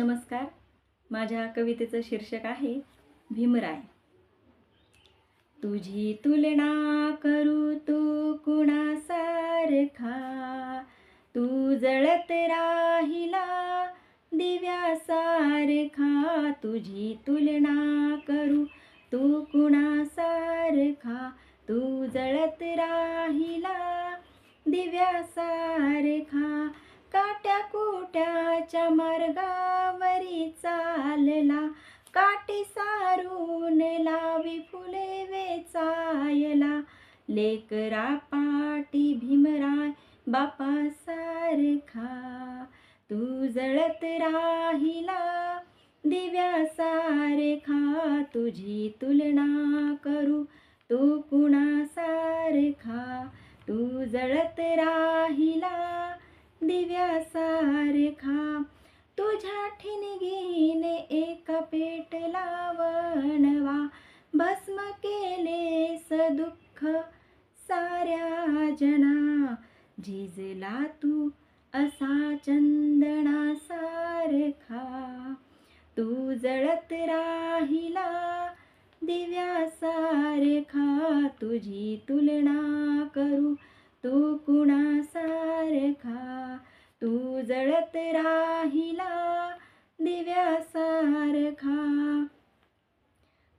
नमस्कार. माझ्या कवितेचं शीर्षक आहे भीमराय. तुझी तुलना करू तू कुणासारखा? तू जळत राहिला दिव्यासारखा? तुझी तुलना करू तू कुणासारखा? तू जळत राहिला दिव्यासारखा? काट्या कुट्याच्या मार्गावरी चालला. काटे सारून लावी फुले वेचायला. लेकरा पाटी भीमराय बापा सारखा तू जळत राहिला दिव्यासारखा तुझी तुलना करू तू कुणासारखा. तू जळत राहिला सारखा तुझ्या ठिणगीने एक पेट लावणवा. भस्म केले सदुःख साऱ्या जना. झिजला तू असा चंदना सारखा. तू जळत राहिला दिव्यासारखा तुझी तुलना करू राहिला दिव्यासारखा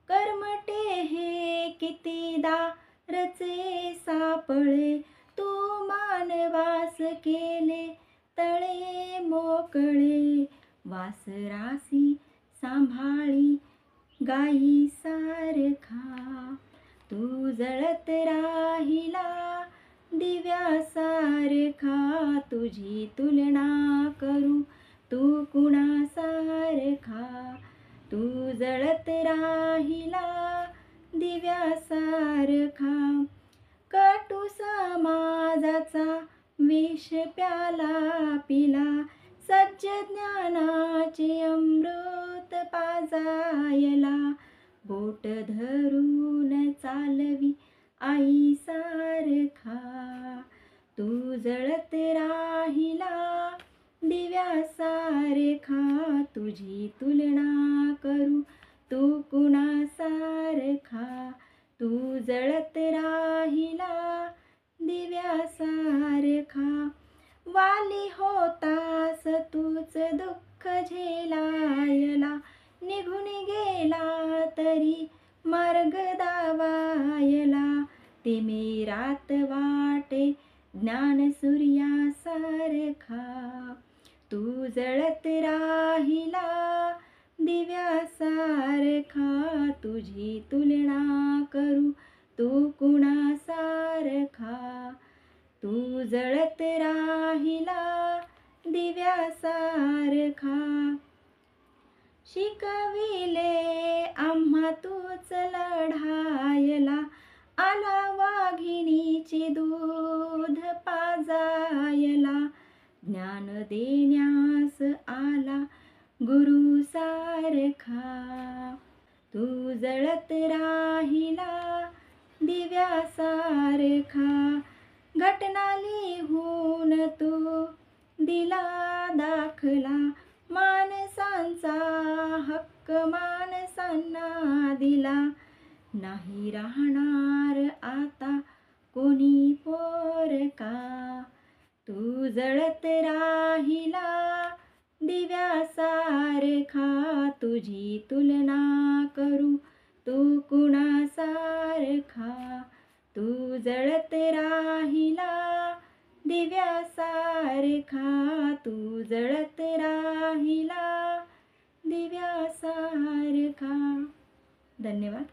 कर्मटे हे कितीदा रचे सापळे. तू मानवास केले तळे मोकळे. वासरासी सांभाळी गाई सारखा. तू जळत राहिला दिव्यासारखा तुझी तुलना करू तू कुणासारखा तू जळत राहिला दिव्यासारखा. कटू समाजाचा विष प्याला पिला सज्ज ज्ञानाचे अमृत पाजायला. बोट धरून चालवी आई सारखा तू जळत राहिला दिव्यासारखा तुझी तुलना करू. तू कुणासारखा तू जळत राहिला. दिव्यासारखा वाली होतास तूच दुःख झेलायला. निघून गेला तरी मार्ग दावायला. ते मी रात वाटे ज्ञान सूर्यासारखा तू जळत राहिला दिव्यासारखा तुझी तुलना करू तू कुणासारखा तू जळत राहिला दिव्यासारखा शिकविले आम्हा तूच लढायला आला वाघिणी देण्यास आला गुरु सारखा. तू जळत राहिला दिव्यासारखा घटना लिहून तू दिला दाखला. माणसांचा हक्क माणसांना दिला. नाही राहणार आता कोणी पोरका. उजळत जळत राहिला. दिव्यासारखा तुझी तुलना करू. तू कुणासारखा तू जळत राहिला. दिव्यासारखा तू जळत राहिला. दिव्यासारखा धन्यवाद.